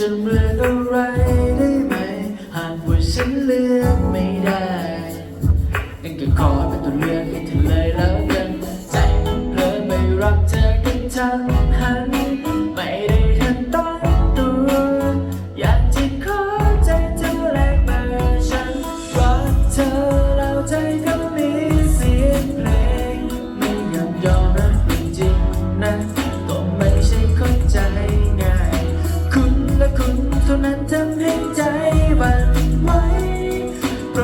ฉันเลือกอะไรได้ไหม หากว่าฉันเลือกไม่ได้งั้นก็ขอเป็นตัวเลือกให้เธอเลยแล้วกัน ใจมันเพลินไม่รักเธอกันทั้ง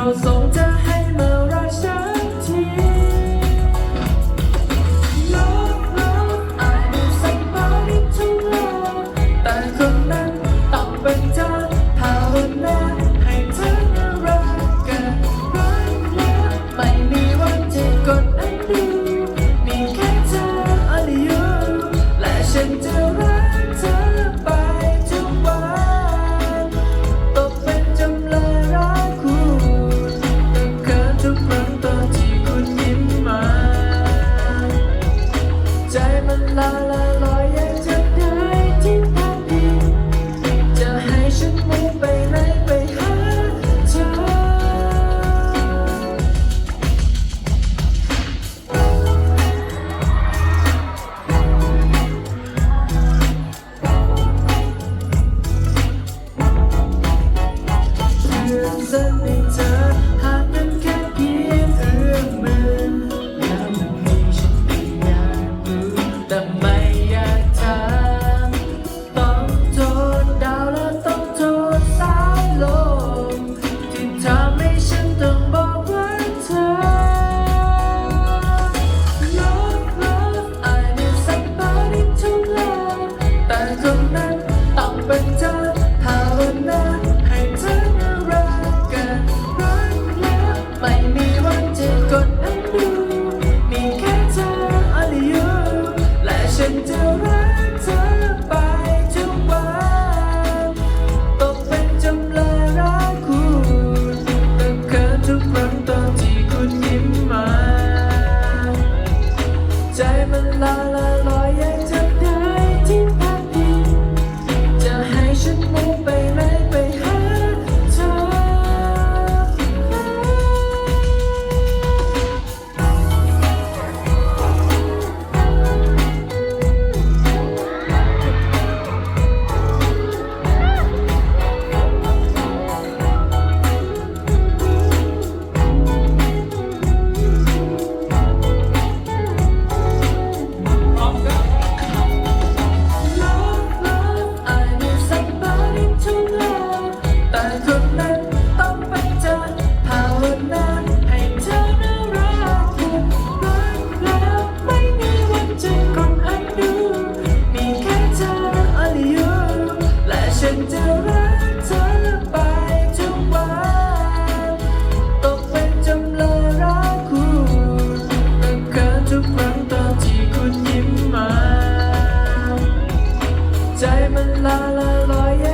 i'm so tired. มันลาลาลอยอยากจะได้ที่พักดีจะให้ฉันมุ่งไปไหนไปหาเธอ Send me to alright. la la la la